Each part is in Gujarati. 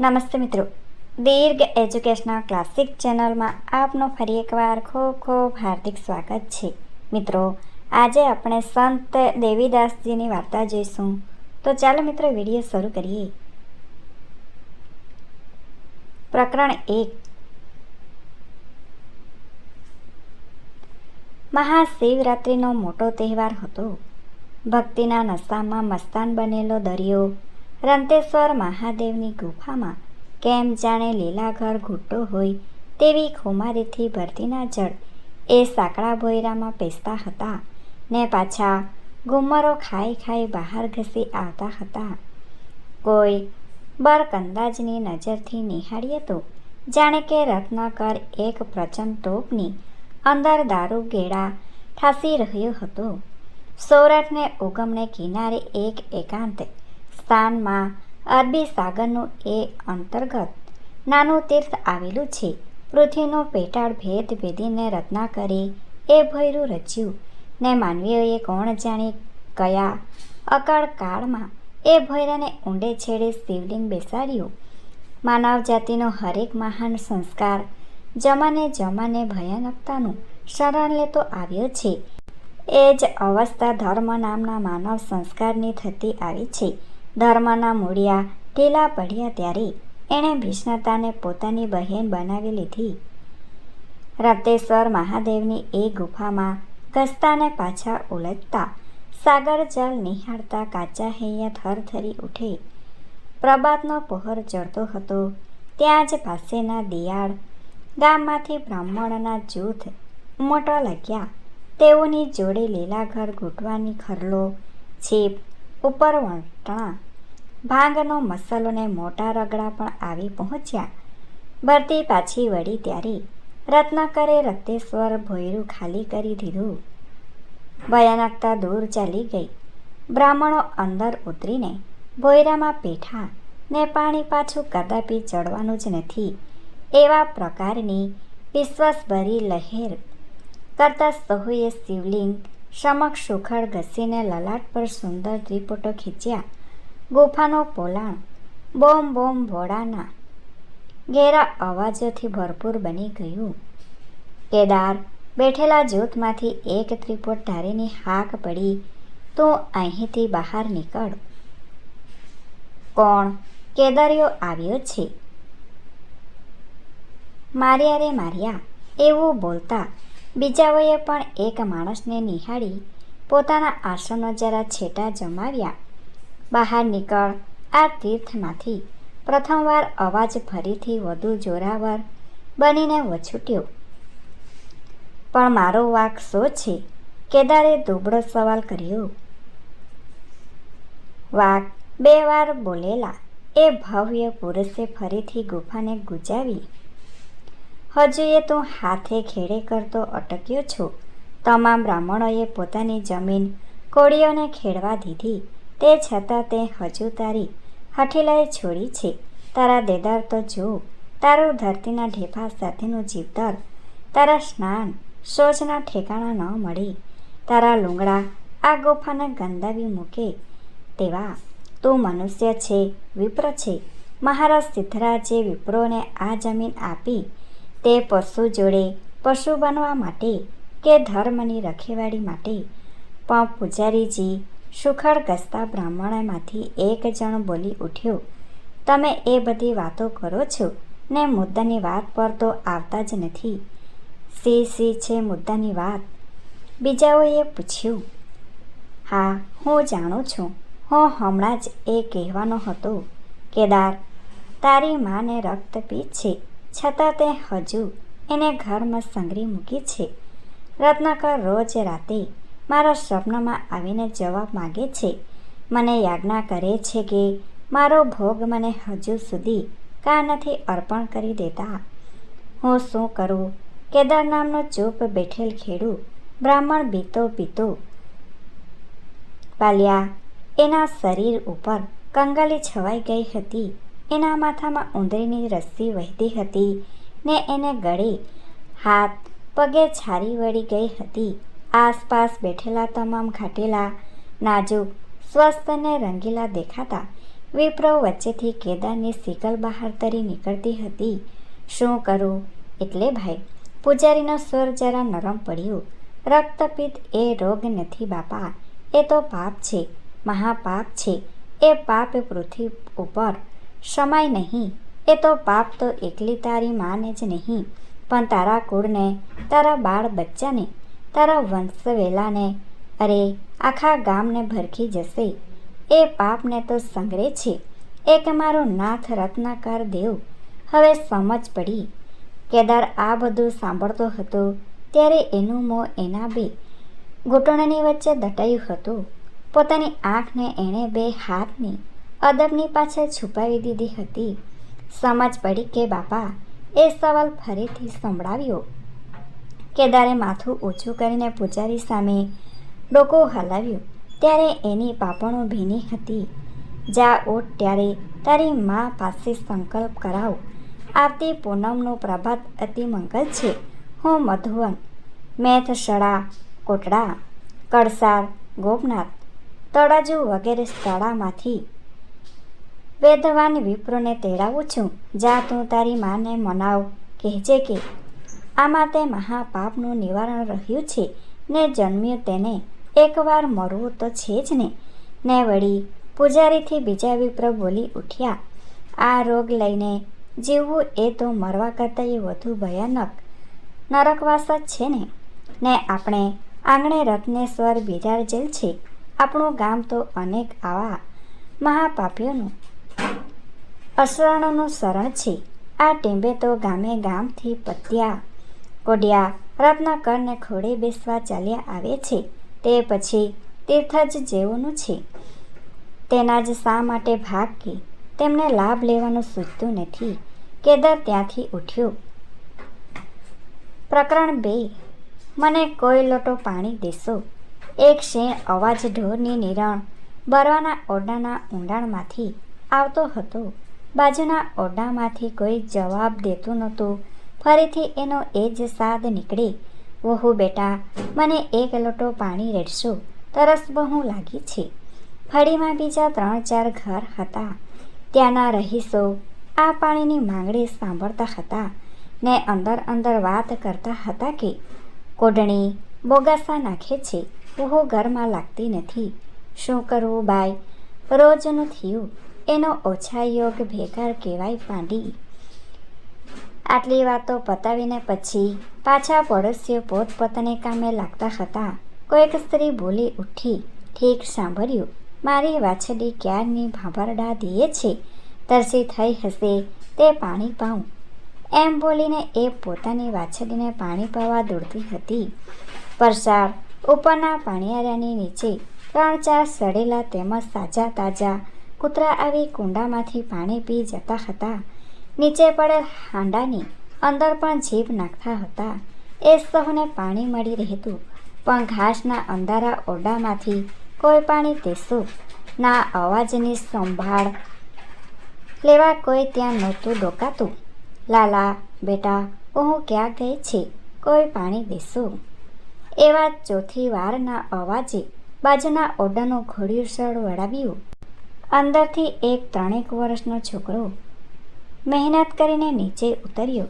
નમસ્તે મિત્રો. દીર્ઘ એજ્યુકેશનલ ક્લાસિક ચેનલમાં આપનું ફરી એકવાર ખૂબ ખૂબ હાર્દિક સ્વાગત છે. મિત્રો, આજે આપણે સંત દેવીદાસજીની વાર્તા જોઈશું. તો ચાલો મિત્રો વીડિયો શરૂ કરીએ. પ્રકરણ એક. મહાશિવરાત્રિનો મોટો તહેવાર હતો. ભક્તિના નશામાં મસ્તાન બનેલો દરિયો રંતેશ્વર મહાદેવની ગુફામાં કેમ જાણે લીલાઘર ઘૂંટો હોય તેવી ખુમારીથી ભરતીના જળ એ સાંકડા ભોયરામાં પેસતા હતા ને પાછા ગુમરો ખાઈ ખાઈ બહાર ઘસી આવતા હતા. કોઈ બરકંદાજની નજરથી નિહાળીએ તો જાણે કે રત્નાકર એક પ્રચંડ તોપની અંદર દારૂ ગેડા ઠાસી રહ્યો હતો. સૌરાઠને ઉગમને કિનારે એક એકાંત સ્થાનમાં અરબી સાગરનું એ અંતર્ગત નાનું તીર્થ આવેલું છે. પૃથ્વીનો પેટાળ ભેદ ભેદીને કરી એ ભયરું રચ્યું. ને માનવીઓએ કોણ જાણે કયા અકાળ કાળમાં એ ભૈરાને ઊંડે છેડે શિવલિંગ બેસાડ્યું? માનવ જાતિનો હરેક મહાન સંસ્કાર જમાને જમાને ભયાનકતાનું શરણ લેતો આવ્યો છે. એ જ અવસ્થા ધર્મ નામના માનવ સંસ્કારની થતી આવી છે. ધર્મના મૂળિયા ઢીલા પડ્યા ત્યારે એણે ભીષ્ણતાને પોતાની બહેન બનાવી લીધી. રતેશ્વર મહાદેવની એ ગુફામાં ઘસતાને પાછા ઉલટતા સાગર જળ નિહાળતા કાચા હૈયા થરથરી ઉઠે. પ્રભાતનો પહોર ચડતો હતો, ત્યાં જ પાસેના દિયાળ ગામમાંથી બ્રાહ્મણના જૂથ મોટા લાગ્યા. તેઓની જોડે લીલાઘર ઘૂંટવાની ખરલો છીપ ઉપર વંટણા ભાંગનો મસલો ને મોટા રગડા પણ આવી પહોંચ્યા. ભરતી પાછી વળી ત્યારે રત્નાકરે રક્તેશ્વર ભોયરું ખાલી કરી દીધું. ભયાનકતા દૂર ચાલી ગઈ. બ્રાહ્મણો અંદર ઉતરીને ભોયરામાં પેઠા ને પાણી પાછું કદાપી ચડવાનું જ નથી એવા પ્રકારની વિશ્વાસભરી લહેર કરતા સહુએ શિવલિંગ સમક્ષ સુખડ ઘસીને લલાટ પર સુંદર ત્રિપોટો ખીચ્યા. ગુફાનો પોલાણ. બોમ બોમ ભોળાના. ઘેરા અવાજોથી ભરપૂર બની ગયું. કેદાર બેઠેલા જૂથમાંથી એક ત્રિપુટ ધારીની હાક પડી, તું અહીંથી બહાર નીકળ. કોણ? કેદારીઓ આવ્યો છે. માર્યા રે માર્યા. એવું બોલતા બીજાઓએ પણ એક માણસને નિહાળી પોતાના આસનો જરા છેટા જમાવ્યા. બહાર નીકળ. આ તીર્થમાંથી પ્રથમવાર અવાજ ફરીથી વધુ જોરાવર બનીને વછૂટ્યો. પણ મારો વાક શો છે? કેદારે દુબળો સવાલ કર્યો. વાક બે વાર બોલેલા. એ ભવ્ય પુરુષે ફરીથી ગુફાને ગુજાવી. હજુ એ તું હાથે ખેડે કરતો અટક્યો છો. તમામ બ્રાહ્મણોએ પોતાની જમીન કોળીઓને ખેડવા દીધી. તે છતાં તે હજુ તારી હઠીલાએ છોડી છે. તારા દેદાર તો જો, તારું ધરતીના ઢેફા સાથેનું જીવતર, તારા સ્નાન શોચના ઠેકાણા ન મળી. તારા લુંગડા આ ગુફાને ગંદાવી મૂકે તેવા તું મનુષ્ય છે, વિપ્ર છે. મહારાજ સિદ્ધરાજે વિપ્રોને આ જમીન આપી તે પશુ જોડે પશુ બનવા માટે કે ધર્મની રખેવાળી માટે. પણ પૂજારીજી સુખડ ગસતા બ્રાહ્મણમાંથી એક જણ બોલી ઉઠ્યો, તમે એ બધી વાતો કરો છો? ને મુદ્દાની વાત પર તો આવતા જ નથી. સી સી છે મુદ્દાની વાત? બીજાઓએ પૂછ્યું, હા, હું જાણું છું. હું હમણાં જ એ કહેવાનો હતો. કેદાર, તારી માને રક્તપીત છે. છતાં તે હજુ એને ઘરમાં સંગરી મૂકી છે. રત્નાકર રોજ રાતે મારા સ્વપ્નમાં આવીને જવાબ માગે છે. મને યાજ્ઞા કરે છે કે મારો ભોગ મને હજુ સુધી કા નથી અર્પણ કરી દેતા. હું શું કરું? કેદાર નામનો ચૂપ બેઠેલ ખેડૂ, બ્રાહ્મણ બીતો પીતો પાલ્યા. એના શરીર ઉપર કંગાલી છવાઈ ગઈ હતી. એના માથામાં ઉંદરીની રસ્સી વહેતી હતી ને એને ગળે હાથ પગે છારી વળી ગઈ હતી. આસપાસ બેઠેલા તમામ ઘાટેલા નાજુક, સ્વસ્થ અને રંગીલા દેખાતા વિપ્રો વચ્ચેથી કેદારની સિકલ બહાર તરી નીકળતી હતી. શું કરું? એટલે ભાઈ, પૂજારીનો સ્વર જરા નરમ પડ્યો. રક્તપિત્ત એ રોગ નથી બાપા, એ તો પાપ છે, મહાપાપ છે, એ પાપ પૃથ્વી ઉપર. સમાય નહીં, એ તો પાપ તો એકલી તારી માને જ નહીં, પણ તારા કુળને, તારા બાળ બચ્ચાને તારા વંશવેલાને અરે, આખા ગામને ભરખી જશે. એ પાપને તો સંગ્રહે છે. એક મારો નાથ રત્નાકર દેવ. હવે સમજ પડી. કેદાર આ બધું સાંભળતો હતો ત્યારે એનું મોં એના બે ઘૂંટણની વચ્ચે દટાયું હતું. પોતાની આંખને એણે બે હાથની અદબની પાછળ છુપાવી દીધી હતી. સમજ પડી કે બાપા, એ સવાલ ફરીથી સંભળાવ્યો. કેદારે માથું ઊંચું કરીને પૂજારી સામે ડોકો હલાવ્યું. ત્યારે એની પાપણો ભીની હતી. જા ઓઠ ત્યારે તારી મા પાસે સંકલ્પ કરાવ. આવતી પૂનમનું પ્રભાત અતિ મંગલ છે. હું મધુવન મેથશળા કોટડા કળસાર ગોપનાથ, તળાજુ વગેરે સ્થળામાંથી વેદવાન વિપ્રોને તેડાવું છું. જા તું તારી માને મનાવ. કહેજે કે આમાં તે મહાપાપનું નિવારણ રહ્યું છે. ને જન્મ્યું તેને. એકવાર મરવું તો છે જ ને. ને વળી પૂજારીથી બીજા વિપ્ર બોલી ઉઠ્યા. આ રોગ લઈને જીવવું એ તો મરવા કરતાં વધુ ભયાનક. નરકવાસ જ છે ને. ને આપણે આંગણે રત્નેશ્વર બિરાજેલ છે. આપણું ગામ તો અનેક આવા મહાપાપીઓનું અસરણનું શરણ છે. આ ટીંબે તો ગામે ગામથી પત્યા કોડિયા રત્નાકરને ખોડે બેસવા ચાલ્યા આવે છે. તે પછી તીર્થ જ જેવુંનું છે. તેના જ શા માટે ભાગ કે તેમને લાભ લેવાનું સૂચતું નથી. કેદર ત્યાંથી ઉઠ્યો. પ્રકરણ બે. મને કોઈ લોટો પાણી દેશો. એક શેણ અવાજ ઢોરની નિરણ બરવાના ઓરડાના ઊંડાણમાંથી આવતો હતો. બાજુના ઓરડામાંથી કોઈ જવાબ દેતું નહોતું. ફરીથી એનો એ જ સાદ નીકળે. વહુ બેટા, મને એક લોટો પાણી રેડશો. તરસ બહુ લાગી છે. ફળીમાં બીજા ત્રણ ચાર ઘર હતા. ત્યાંના રહીશો આ પાણીની માંગણી સાંભળતા હતા ને અંદર અંદર વાત કરતા હતા કે કોડણી બોગાસા નાખે છે. વહુ ઘરમાં લાગતી નથી. શું કરવું બાય રોજનું થયું. એનો ઓછા યોગ ભેગા કહેવાય પાંડી. આટલી વાતો પતાવીને પછી પાછા પડોશીઓ પોતપોતાને કામે લાગતા હતા. કોઈક સ્ત્રી બોલી ઉઠી, ઠીક, સાંભળ્યું. મારી વાછડી ક્યારની ભાભરડા દીએ છે? તરસી થઈ હશે તે પાણી પાઉં. એમ બોલીને એ પોતાની વાછડીને પાણી પાવા દોડતી હતી. પરસાળ ઉપરના પાણીયારાની નીચે ત્રણ ચાર સડેલા તેમજ સાજા તાજા કૂતરા આવી કુંડામાંથી પાણી પી જતા હતા. નીચે પડેલ હાંડાની અંદર પણ જીભ નાખતા હતા. એ સૌને પાણી મળી રહેતું, પણ ઘાસના અંધારા ઓરડામાંથી કોઈ પાણી તેસું ના અવાજની સંભાળ લેવા કોઈ ત્યાં નહોતું ડોકાતું. લાલા, બેટા, હું ક્યાં ગઈ છે? કોઈ પાણી દેશું એવા ચોથી વારના અવાજે બાજુના ઓરડાનું ઘોડિયું સળ વળાવ્યું. અંદરથી એક ત્રણેક વર્ષનો છોકરો મહેનત કરીને નીચે ઉતર્યો.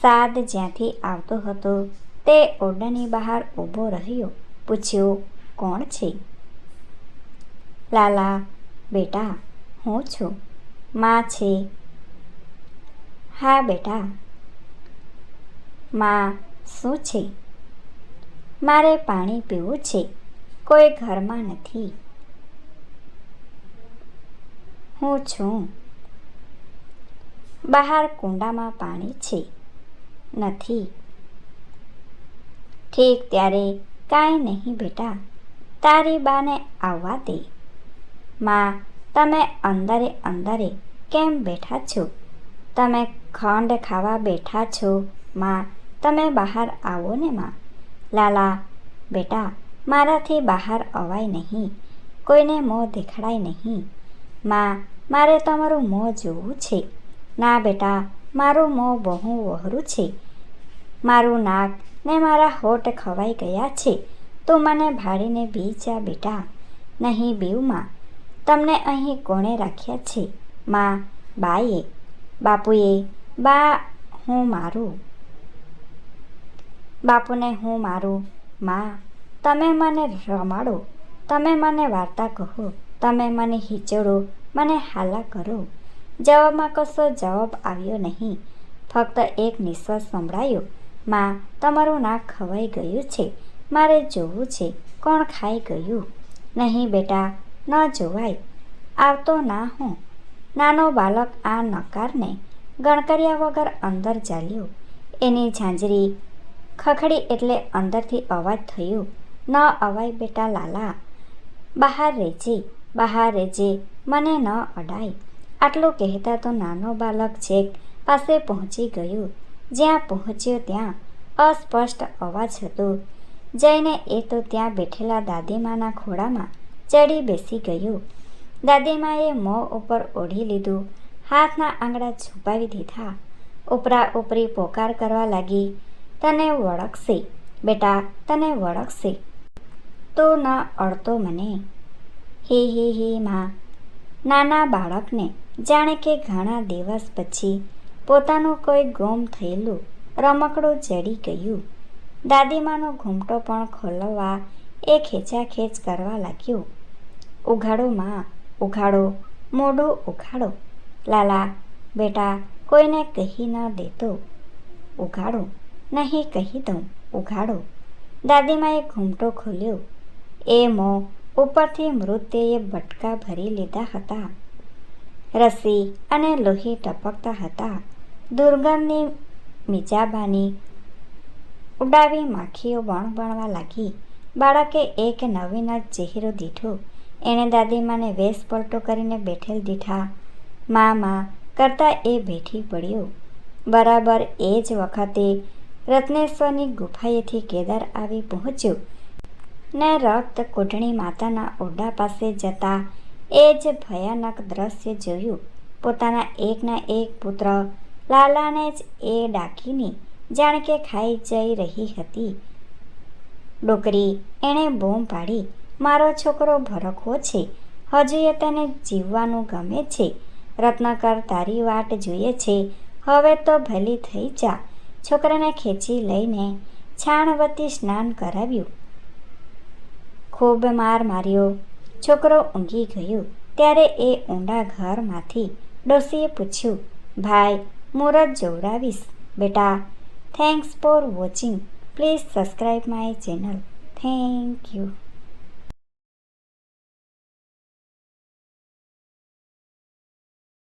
સાદ જ્યાંથી આવતો હતો, તે ઓરડાની બહાર ઊભો રહ્યો, પૂછ્યું, કોણ છે? લાલા, બેટા, હું છું. માં છે. હા, બેટા. માં, શું છે? મારે પાણી પીવું છે, કોઈ ઘરમાં નથી. હું છું. બહાર કુંડામાં પાણી છે. નથી. ઠીક ત્યારે કાંઈ નહીં બેટા. તારી બાને આવવા દે. માં, તમે અંદરે અંદરે કેમ બેઠા છો? તમે ખંડ ખાવા બેઠા છો? માં, તમે બહાર આવો ને માં. લાલા, બેટા, મારાથી બહાર અવાય નહીં. કોઈને મોં દેખાડાય નહીં. માં, મારે તમારું મોં જોવું છે. ના બેટા, મારું મોં બહુ વહરું છે. મારું નાક ને મારા હોઠ ખવાઈ ગયા છે. તું મને ભાડીને બી જા બેટા. નહીં બીવમાં તમને અહીં કોણે રાખ્યા છે? માં, બાએ. બાપુએ, બા, હું મારું. બાપુને હું મારું. માં, તમે મને રમાડો. તમે મને વાર્તા કહો. તમે મને હિચડો. મને હાલા કરો. જવાબમાં કશો જવાબ આવ્યો નહીં. ફક્ત એક નિશ્વાસ સંભળાયો. માં, તમારું નાક ખવાઈ ગયું છે. મારે જોવું છે. કોણ ખાઈ ગયું? નહીં બેટા, ન જોવાય. આવતો ના હું. નાનો બાળક આ નકારને ગણકર્યા વગર અંદર ચાલ્યો. એની ઝાંઝરી ખખડી એટલે અંદરથી અવાજ થયો. ન અવાય બેટા લાલા. બહાર રહેજે બહાર રહેજે. મને ન અડાય. આટલું કહેતા તો નાનો બાળક છેક પાસે પહોંચી ગયો. જ્યાં પહોંચ્યો ત્યાં અસ્પષ્ટ અવાજ હતો. જઈને એ તો ત્યાં બેઠેલા દાદીમાના ખોળામાં ચડી બેસી ગયો. દાદીમાએ મોં ઉપર ઓઢી લીધું, હાથના આંગળા છુપાવી દીધા, ઉપરા ઉપરી પોકાર કરવા લાગી. તને વળગશે, બેટા, તને વળગશે. તો ન અડતો મને. હે હે હે, માં નાના બાળકને જાણે કે ઘણા દિવસ પછી પોતાનું કોઈ ગુમ થયેલું રમકડું જડી ગયું. દાદીમાનો ઘૂમટો પણ ખોલવા એ ખેંચાખેંચ કરવા લાગ્યો. ઉઘાડો, માં, ઉઘાડો, મોઢું ઉઘાડો. લાલા, બેટા, કોઈને કહી ન દેતો. ઉઘાડો? નહીં કહી દઉં, ઉઘાડો. દાદીમાએ ઘૂમટો ખોલ્યો. એ મોં ઉપરથી મૃતદેહે બટકા ભરી લીધા હતા. રસી અને લોહી ટપકતા હતા. દુર્ગંધની મિજાબાની ઉડાવી માખીઓ બણ બણવા લાગી. બાળકે એક નવીન જ ચહેરો દીઠો. એણે દાદીમાને વેશ પલટો કરીને બેઠેલ દીઠા. મા મા કરતાં એ બેઠી પડ્યો. બરાબર એ જ વખતે રત્નેશ્વરની ગુફાએથી કેદાર આવી પહોંચ્યો. ને રક્ત કોઢણી માતાના ઓરડા પાસે જતા એ જ ભયાનક દ્રશ્ય જોયું. પોતાના એકના એક પુત્ર લાલાને જ એ ડાકીની જાણ કે ખાઈ જઈ રહી હતી. ડોકરી, એણે બૂમ પાડી. મારો છોકરો ભરખો છે. હજુ એ તને જીવવાનું ગમે છે. રત્નાકર તારી વાટ જોઈએ છે. હવે તો ભલી થઈ જા. છોકરાને ખેંચી લઈને છાણવતી સ્નાન કરાવ્યું. ખૂબ માર માર્યો. છોકરો ઊંઘી ગયો. ત્યારે એ ઊંડા ઘરમાંથી ડોસીએ પૂછ્યું, ભાઈ, મુરત જોવડાવીશ, બેટા. Thanks for watching please subscribe my channel thank you